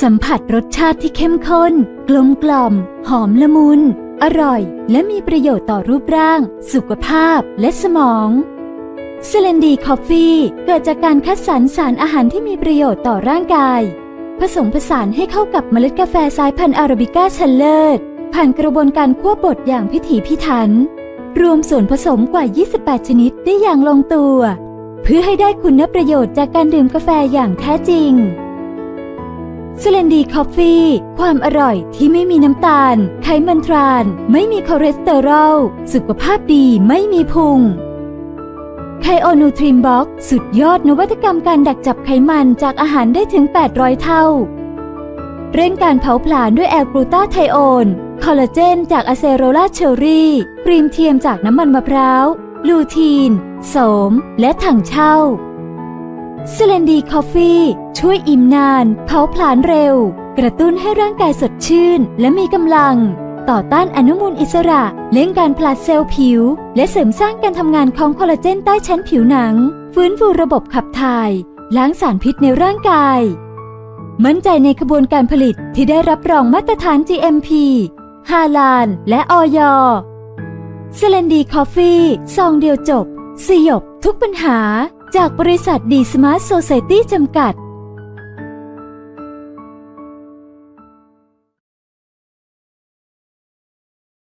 สัมผัสรสชาติที่เข้มข้น กลมกล่อม หอมละมุน อร่อย และมีประโยชน์ต่อรูปร่าง สุขภาพ และสมองเซเลนดีคอฟฟี่เกิดจากการคัดสรรสารอาหารที่มีประโยชน์ต่อร่างกาย ผสมผสานให้เข้ากับเมล็ดกาแฟสายพันธุ์อาราบิก้าชั้นเลิศ ผ่านกระบวนการคั่วบดอย่างพิถีพิถัน รวมส่วนผสมกว่า 28 ชนิดได้อย่างลงตัว เพื่อให้ได้คุณประโยชน์จากการดื่มกาแฟอย่างแท้จริง สเลนดีคอฟฟี่ ความอร่อยที่ไม่มีน้ำตาล ไขมันทราน ไม่มีคอเลสเตอรอล สุขภาพดีไม่มีพุง ไคโอนูทริมบ็อกสุดยอดนวัตกรรมการดักจับไขมันจากอาหารได้ถึง 800 เท่า เร่งการเผาผลาญด้วยแอลกลูตาไทโอน คอลลาเจนจากอะเซโรลาเชอรี่ครีมเทียมจากน้ำมันมะพร้าว ลูทีน โสม และถังเช่า สเลนดีคอฟฟี่ช่วยอิ่มนาน เผาผลาญเร็ว กระตุ้นให้ร่างกายสดชื่น และมีกำลัง ต่อต้านอนุมูลอิสระ เล่งการผลัดเซลล์ผิว และเสริมสร้างการทำงานของคอลลาเจนใต้ชั้นผิวหนัง ฟื้นฟูระบบขับถ่าย ล้างสารพิษในร่างกาย มั่นใจในขบวนการผลิตที่ได้รับรองมาตรฐาน GMP ฮาลานและออยเซเลนดีคอฟฟี่ซองเดียวจบ สยบทุกปัญหา จากบริษัทดีสมาร์ทโซ i ตี้จำกัด